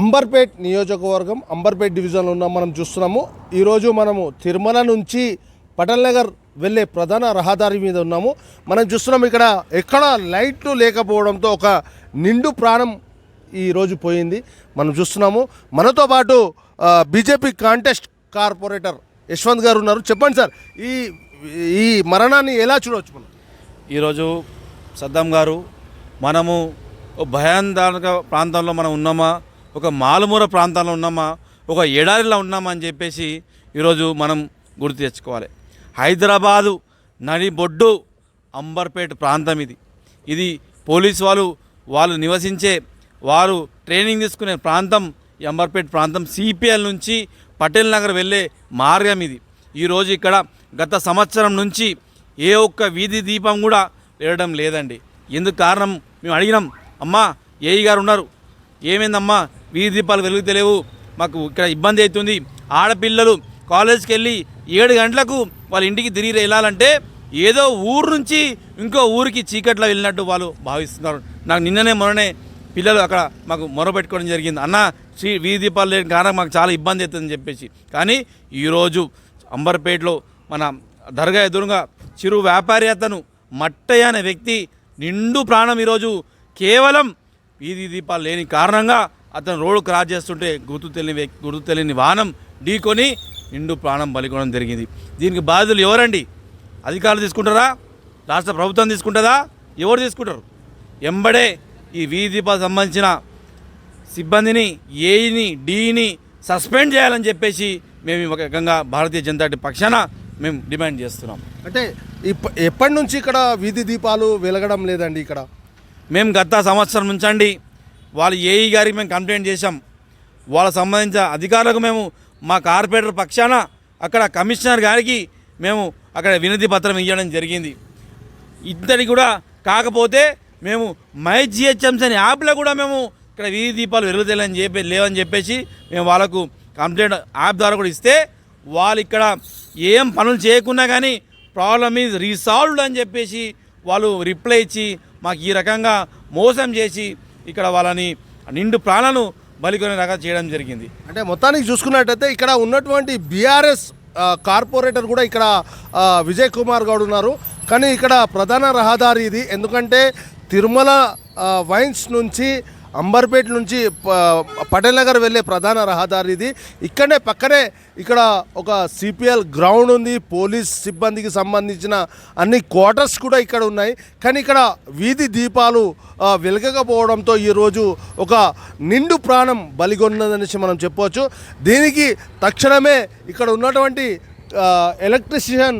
అంబర్పేట్ నియోజకవర్గం అంబర్పేట్ డివిజన్లో ఉన్నాం మనం చూస్తున్నాము. ఈరోజు మనము తిరుమల నుంచి పటల్ నగర్ వెళ్ళే ప్రధాన రహదారి మీద ఉన్నాము. మనం చూస్తున్నాం ఇక్కడ ఎక్కడ లైట్లు లేకపోవడంతో ఒక నిండు ప్రాణం ఈరోజు పోయింది. మనం చూస్తున్నాము. మనతో పాటు బీజేపీ కాంటెస్ట్ కార్పొరేటర్ యశ్వంత్ గారు ఉన్నారు. చెప్పండి సార్ ఈ ఈ మరణాన్ని ఎలా చూడవచ్చు మనం? ఈరోజు సద్దాం గారు మనము భయాందానక ప్రాంతంలో మనం ఉన్నామా? ఒక మాలుమూర ప్రాంతంలో ఉన్నామా? ఒక ఎడారిలో ఉన్నామా అని చెప్పేసి ఈరోజు మనం గుర్తు తెచ్చుకోవాలి. హైదరాబాదు నడిబొడ్డు అంబర్పేట ప్రాంతం ఇది. ఇది పోలీస్ వాళ్ళు వాళ్ళు నివసించే వారు ట్రైనింగ్ తీసుకునే ప్రాంతం ఈ అంబర్పేట ప్రాంతం. సిపిఎల్ నుంచి పటేల్ నగర్ వెళ్ళే మార్గం ఇది. ఈరోజు ఇక్కడ గత సంవత్సరం నుంచి ఏ ఒక్క వీధి దీపం కూడా వేయడం లేదండి. ఎందుకు కారణం మేము అడిగినాం. అమ్మా ఏఈ గారు ఉన్నారు. ఏమైందమ్మా? వీధి దీపాలు వెలుగుతలేవు. మాకు ఇక్కడ ఇబ్బంది అవుతుంది. ఆడపిల్లలు కాలేజ్కి వెళ్ళి ఏడు గంటలకు వాళ్ళ ఇంటికి తిరిగి వెళ్ళాలంటే ఏదో ఊరు నుంచి ఇంకో ఊరికి చీకట్లో వెళ్ళినట్టు వాళ్ళు భావిస్తున్నారు. నాకు నిన్ననే మొన్ననే పిల్లలు అక్కడ మాకు మొరపెట్టుకోవడం జరిగింది. అన్న శ్రీ వీధి దీపాలు లేని కారణం మాకు చాలా ఇబ్బంది అవుతుందని చెప్పేసి. కానీ ఈరోజు అంబర్పేటలో మన దర్గా ఎదురుగా చిరు వ్యాపారి అతను మట్టయ్య అనే వ్యక్తి నిండు ప్రాణం ఈరోజు కేవలం వీధి దీపాలు లేని కారణంగా అతను రోడ్డు క్రాస్ చేస్తుంటే గుర్తు తెలియని వ్యక్తి గుర్తు తెలియని వాహనం ఢీకొని నిండు ప్రాణం బలికోవడం జరిగింది. దీనికి బాధ్యులు ఎవరండి? అధికారులు తీసుకుంటారా? రాష్ట్ర ప్రభుత్వం తీసుకుంటుందా? ఎవరు తీసుకుంటారు? ఎంబడే ఈ వీధి దీపాలకు సంబంధించిన సిబ్బందిని ఏఈని డీని సస్పెండ్ చేయాలని చెప్పేసి మేము ఈ రకంగా భారతీయ జనతా పార్టీ పక్షాన మేము డిమాండ్ చేస్తున్నాం. అంటే ఇప్ప ఎప్పటి నుంచి ఇక్కడ వీధి దీపాలు వెలగడం లేదండి ఇక్కడ? మేము గత సంవత్సరం నుంచి అండి వాళ్ళ ఏఈ గారికి మేము కంప్లైంట్ చేశాం. వాళ్ళ సంబంధించిన అధికారులకు మేము మా కార్పొరేటర్ పక్షాన అక్కడ కమిషనర్ గారికి మేము అక్కడ వినతి పత్రం ఇవ్వడం జరిగింది. ఇంతటి కూడా కాకపోతే మేము మై జిహెచ్ఎంసీ అనే యాప్లో కూడా మేము ఇక్కడ వీధి దీపాలు వెలుగుతాయని చెప్పి లేవని చెప్పేసి మేము వాళ్ళకు కంప్లైంట్ యాప్ ద్వారా కూడా ఇస్తే వాళ్ళు ఇక్కడ ఏం పనులు చేయకున్నా కానీ ప్రాబ్లమ్ ఈజ్ రీసాల్వ్డ్ అని చెప్పేసి వాళ్ళు రిప్లై ఇచ్చి మాకు ఈ రకంగా మోసం చేసి ఇక్కడ వాళ్ళని నిండు ప్రాణాలను బలికొని రకంగా చేయడం జరిగింది. అంటే మొత్తానికి చూసుకున్నట్టయితే ఇక్కడ ఉన్నటువంటి బీఆర్ఎస్ కార్పొరేటర్ కూడా ఇక్కడ విజయ్ కుమార్ గౌడ్ ఉన్నారు. కానీ ఇక్కడ ప్రధాన రహదారి ఇది. ఎందుకంటే తిరుమల వైన్స్ నుంచి అంబర్పేట నుంచి ప- పటేల్ నగర్ వెళ్ళే ప్రధాన రహదారి ఇది. ఇక్కడనే పక్కనే ఇక్కడ ఒక సిపిఎల్ గ్రౌండ్ ఉంది. పోలీస్ సిబ్బందికి సంబంధించిన అన్ని క్వార్టర్స్ కూడా ఇక్కడ ఉన్నాయి. కానీ ఇక్కడ వీధి దీపాలు వెలగకపోవడంతో ఈరోజు ఒక నిండు ప్రాణం బలిగొన్నదనేసి మనం చెప్పవచ్చు దీనికి తక్షణమే ఇక్కడ ఉన్నటువంటి ఎలక్ట్రిషియన్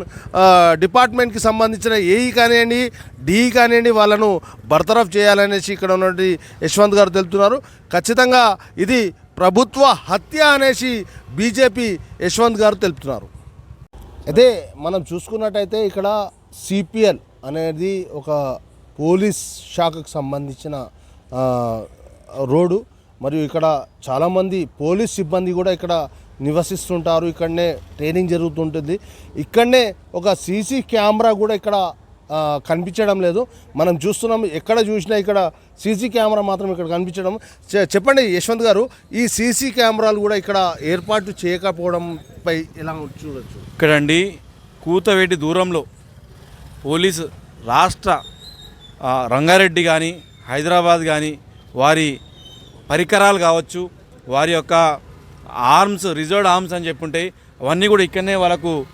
డిపార్ట్మెంట్కి సంబంధించిన ఏఈ కానివ్వండి డిఈ కానివ్వండి వాళ్ళను బర్తరఫ్ చేయాలనేసి ఇక్కడ ఉన్నటువంటి యశ్వంత్ గారు తెలుపుతున్నారు. ఖచ్చితంగా ఇది ప్రభుత్వ హత్య అనేసి బీజేపీ యశ్వంత్ గారు తెలుపుతున్నారు. అయితే మనం చూసుకున్నట్టయితే ఇక్కడ సిపిఎల్ అనేది ఒక పోలీస్ శాఖకు సంబంధించిన రోడ్డు. మరియు ఇక్కడ చాలామంది పోలీస్ సిబ్బంది కూడా ఇక్కడ నివసిస్తుంటారు. ఇక్కడనే ట్రైనింగ్ జరుగుతుంటుంది. ఇక్కడనే ఒక సీసీ కెమెరా కూడా ఇక్కడ కనిపించడం లేదు. మనం చూస్తున్నాం ఎక్కడ చూసినా ఇక్కడ సీసీ కెమెరా మాత్రం ఇక్కడ కనిపించడం. చెప్పండి యశ్వంత్ గారు ఈ సీసీ కెమెరాలు కూడా ఇక్కడ ఏర్పాటు చేయకపోవడంపై ఎలా చూడొచ్చు? ఇక్కడండి కూతవేటి దూరంలో పోలీసు రాష్ట్ర రంగారెడ్డి కానీ హైదరాబాద్ కానీ వారి పరికరాలు కావచ్చు వారి యొక్క ఆర్మ్స్ రిజర్వ్డ్ ఆర్మ్స్ అని చెప్పుంటాయి అవన్నీ కూడా ఇక్కడనే వాళ్ళకు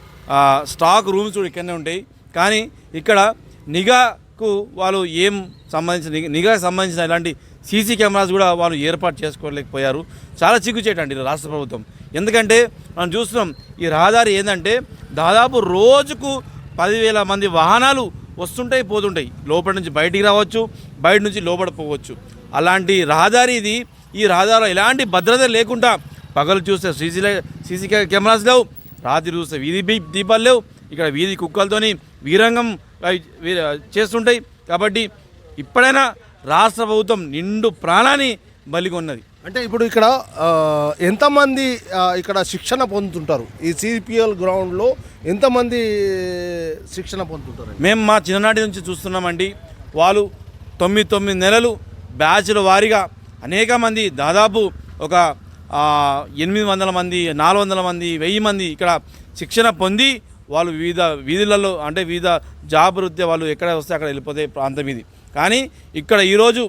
స్టాక్ రూమ్స్ కూడా ఇక్కడనే ఉంటాయి. కానీ ఇక్కడ నిఘాకు వాళ్ళు ఏం సంబంధించిన నిఘా- నిఘాకు సంబంధించిన ఇలాంటి సీసీ కెమెరాస్ కూడా వాళ్ళు ఏర్పాటు చేసుకోలేకపోయారు. చాలా చిక్కుచేటండి రాష్ట్ర ప్రభుత్వం. ఎందుకంటే మనం చూస్తున్నాం ఈ రహదారి ఏంటంటే దాదాపు రోజుకు పదివేల మంది వాహనాలు వస్తుంటాయి పోతుంటాయి. లోపల నుంచి బయటికి రావచ్చు బయట నుంచి లోపల పోవచ్చు. అలాంటి రహదారి ఇది ఈ రహదారిలో ఎలాంటి భద్రత లేకుండా పగలు చూస్తే సీసీ సీసీ కెమెరాస్ లేవు. రాత్రి చూస్తే వీధి దీపాలు లేవు. ఇక్కడ వీధి కుక్కలతోని వీరంగం చేస్తుంటాయి. కాబట్టి ఇప్పుడైనా రాష్ట్ర ప్రభుత్వం నిండు ప్రాణాన్ని బలిగొన్నది. అంటే ఇప్పుడు ఇక్కడ ఎంతమంది ఇక్కడ శిక్షణ పొందుతుంటారు? ఈ సిపిఎల్ గ్రౌండ్లో ఎంతమంది శిక్షణ పొందుతుంటారు? మేము మా చిన్ననాటి నుంచి చూస్తున్నామండి. వాళ్ళు తొమ్మిది తొమ్మిది నెలలు బ్యాచ్ల వారీగా అనేక మంది దాదాపు ఒక ఎనిమిది వందల మంది నాలుగు వందల మంది వెయ్యి మంది ఇక్కడ శిక్షణ పొంది వాళ్ళు వివిధ వీధులలో అంటే వివిధ జాబ్ వృత్తి వాళ్ళు ఎక్కడ వస్తే అక్కడ వెళ్ళిపోతే ప్రాంతం ఇది. కానీ ఇక్కడ ఈరోజు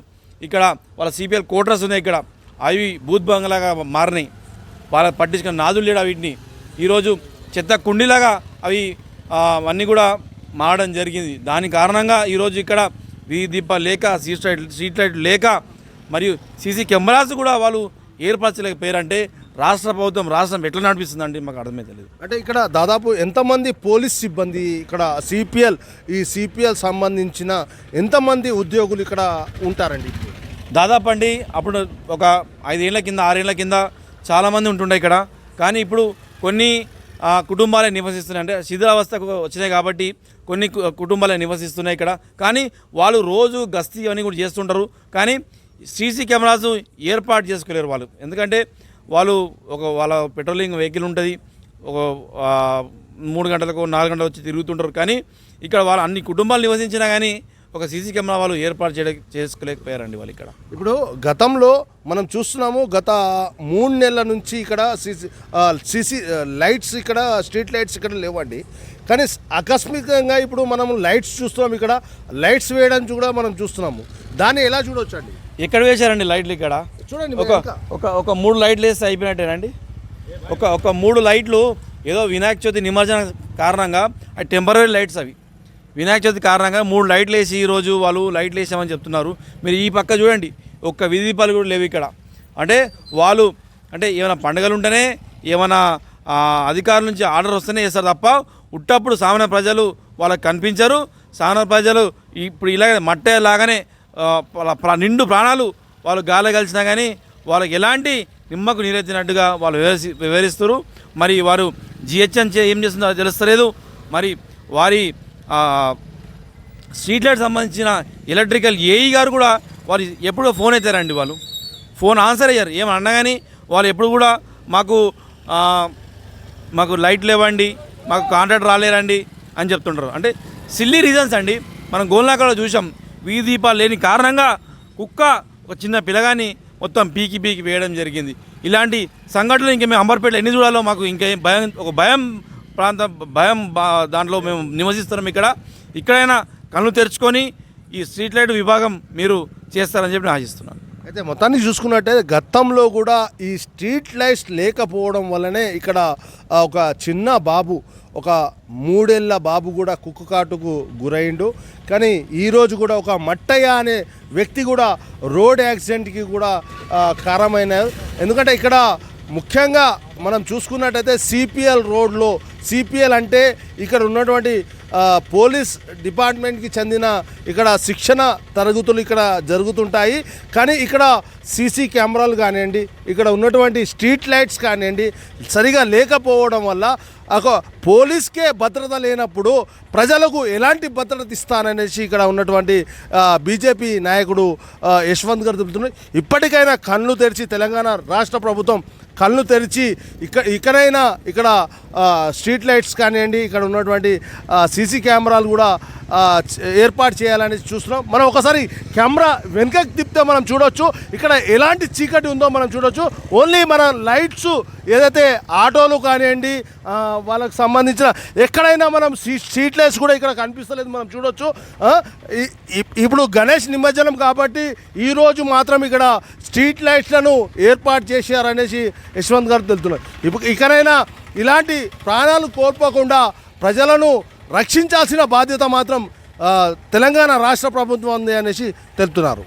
ఇక్కడ వాళ్ళ సిపిఎల్ కోటర్స్ ఉన్నాయి ఇక్కడ. అవి బూత్ బంగ్లాగా మారినాయి. వాళ్ళ పట్టించుకున్న నాదులు లేడు వీటిని? ఈరోజు చెత్త కుండీలాగా అవి అన్నీ కూడా మారడం జరిగింది. దాని కారణంగా ఈరోజు ఇక్కడ వీధి దీపాలు లేక సీట్ లైట్ సీట్ లైట్ లేక మరియు సీసీ కెమెరాస్ కూడా వాళ్ళు ఏర్పరచలేకపోయారంటే రాష్ట్ర ప్రభుత్వం రాష్ట్రం ఎట్లా నడిపిస్తుందంటే మాకు అర్థమే తెలియదు. అంటే ఇక్కడ దాదాపు ఎంతమంది పోలీస్ సిబ్బంది ఇక్కడ సిపిఎల్ ఈ సిపిఎల్ సంబంధించిన ఎంతమంది ఉద్యోగులు ఇక్కడ ఉంటారండి దాదాపు అండి అప్పుడు ఒక ఐదేళ్ళ కింద ఆరేళ్ళ కింద చాలామంది ఉంటుండే ఇక్కడ. కానీ ఇప్పుడు కొన్ని కుటుంబాలే నివసిస్తున్నాయి. అంటే శిథిలావస్థకు వచ్చినాయి కాబట్టి కొన్ని కుటుంబాలే నివసిస్తున్నాయి ఇక్కడ. కానీ వాళ్ళు రోజు గస్తీ అవన్నీ కూడా చేస్తుంటారు. కానీ సీసీ కెమెరాస్ ఏర్పాటు చేసుకోలేరు వాళ్ళు. ఎందుకంటే వాళ్ళు ఒక వాళ్ళ పెట్రోలింగ్ వెహికల్ ఉంటుంది ఒక మూడు గంటలకు నాలుగు గంటలకు వచ్చి తిరుగుతుంటారు. కానీ ఇక్కడ వాళ్ళు అన్ని కుటుంబాలు నివసించినా కానీ ఒక సీసీ కెమెరా వాళ్ళు ఏర్పాటు చేయ చేసుకోలేకపోయారండి వాళ్ళు ఇక్కడ. ఇప్పుడు గతంలో మనం చూస్తున్నాము గత మూడు నెలల నుంచి ఇక్కడ సీసీ సీసీ లైట్స్ ఇక్కడ స్ట్రీట్ లైట్స్ ఇక్కడ లేవండి. కానీ ఆకస్మికంగా ఇప్పుడు మనం లైట్స్ చూస్తున్నాం ఇక్కడ లైట్స్ వేయడం కూడా మనం చూస్తున్నాము. దాన్ని ఎలా చూడొచ్చు అండి ఎక్కడ వేశారండి లైట్లు ఇక్కడ? చూడండి ఒక. ఒక ఒక మూడు లైట్లు వేస్తే అయిపోయినట్టేనండి? ఒక ఒక మూడు లైట్లు ఏదో వినాయక చవితి నిమజ్జన కారణంగా అవి టెంపరీ లైట్స్ అవి. వినాయక చవితి కారణంగా మూడు లైట్లు వేసి ఈరోజు వాళ్ళు లైట్లు వేసామని చెప్తున్నారు. మీరు ఈ పక్క చూడండి ఒక్క విధి దీపాలు కూడా లేవు ఇక్కడ. అంటే వాళ్ళు అంటే ఏమైనా పండుగలు ఉంటేనే ఏమైనా అధికారుల నుంచి ఆర్డర్ వస్తేనే చేస్తారు తప్ప ఉట్టప్పుడు సామాన్య ప్రజలు వాళ్ళకి కనిపించరు. సామాన్య ప్రజలు ఇప్పుడు ఇలాగే మట్టే లాగానే ఆ, వాళ్ళ ప్ర- నిండు ప్రాణాలు వాళ్ళు గాలి కలిసినా కానీ వాళ్ళకి ఎలాంటి నిమ్మకు నీరెత్తినట్టుగా వాళ్ళు వివరి వివరిస్తారు. మరి వారు జిహెచ్ఎం చే ఏం చేస్తుందో తెలుస్తలేదు. మరి వారి స్ట్రీట్ లైట్ సంబంధించిన ఎలక్ట్రికల్ ఏఈ గారు కూడా వారు ఎప్పుడో ఫోన్ అవుతారండి వాళ్ళు. ఫోన్ ఆన్సర్ అయ్యారు. ఏమని అన్నా కానీ వాళ్ళు ఎప్పుడు కూడా మాకు మాకు లైట్ లేవండి మాకు కాంట్రాక్ట్ రాలేరండి అని చెప్తుంటారు. అంటే సిల్లీ రీజన్స్ అండి. మనం గోల్నాకలో చూసాం వీధి దీపాలు లేని కారణంగా కుక్క ఒక చిన్న పిల్లగాని మొత్తం పీకి పీకి వేయడం జరిగింది. ఇలాంటి సంఘటనలు ఇంకా మేము అంబర్పేటలో ఎన్ని చూడాలో మాకు ఇంకేం భయం ఒక భయం ప్రాంత భయం బా- దాంట్లో మేము నివసిస్తున్నాం ఇక్కడ. ఇక్కడైనా కళ్ళు తెరుచుకొని ఈ స్ట్రీట్ లైట్ విభాగం మీరు చేస్తారని చెప్పి నేను ఆశిస్తున్నాను. అయితే మొత్తాన్ని చూసుకున్నట్టే గతంలో కూడా ఈ స్ట్రీట్ లైట్స్ లేకపోవడం వల్లనే ఇక్కడ ఒక చిన్న బాబు ఒక మూడేళ్ళ బాబు కూడా కుక్క కాటుకు గురైండు. కానీ ఈరోజు కూడా ఒక మట్టయ్య అనే వ్యక్తి కూడా రోడ్ యాక్సిడెంట్కి కూడా ఆ, కారణమైనారు. ఎందుకంటే ఇక్కడ ముఖ్యంగా మనం చూసుకున్నట్టయితే సిపిఎల్ రోడ్లో సిపిఎల్ అంటే ఇక్కడ ఉన్నటువంటి పోలీస్ డిపార్ట్మెంట్కి చెందిన ఇక్కడ శిక్షణ తరగతులు ఇక్కడ జరుగుతుంటాయి. కానీ ఇక్కడ సీసీ కెమెరాలు కానివ్వండి ఇక్కడ ఉన్నటువంటి స్ట్రీట్ లైట్స్ కానివ్వండి సరిగా లేకపోవడం వల్ల ఒక పోలీస్కే భద్రత లేనప్పుడు ప్రజలకు ఎలాంటి భద్రత ఇస్తాననేసి ఇక్కడ ఉన్నటువంటి బీజేపీ నాయకుడు యశ్వంత్ గారు చెబుతున్నారు. ఇప్పటికైనా కళ్ళు తెరిచి తెలంగాణ రాష్ట్ర ప్రభుత్వం కళ్ళు తెరిచి ఇక్కడ ఇక్కడైనా ఇక్కడ స్ట్రీట్ లైట్స్ కానివ్వండి ఇక్కడ ఉన్నటువంటి సీసీ కెమెరాలు కూడా ఏర్పాటు చేయాలని చూస్తున్నాం. మనం ఒకసారి కెమెరా వెనుకకు తిప్పితే మనం చూడొచ్చు. ఇక్కడ ఎలాంటి చీకటి ఉందో మనం చూడొచ్చు. ఓన్లీ మన లైట్స్ ఏదైతే ఆటోలు కానివ్వండి వాళ్ళకి సంబంధించిన ఎక్కడైనా మనం సీ స్ట్రీట్ లైట్స్ కూడా ఇక్కడ కనిపిస్తలేదు మనం చూడొచ్చు. ఇప్పుడు గణేష్ నిమజ్జనం కాబట్టి ఈరోజు మాత్రం ఇక్కడ స్ట్రీట్ లైట్స్లను ఏర్పాటు చేశారనేసి యశ్వంత్ గారు తెలుతున్నారు. ఇప్పుడు ఇకనైనా ఇలాంటి ప్రాణాలు కోల్పోకుండా ప్రజలను రక్షించాల్సిన బాధ్యత మాత్రం తెలంగాణ రాష్ట్ర ప్రభుత్వం ఉంది అనేసి తెలుపుతున్నారు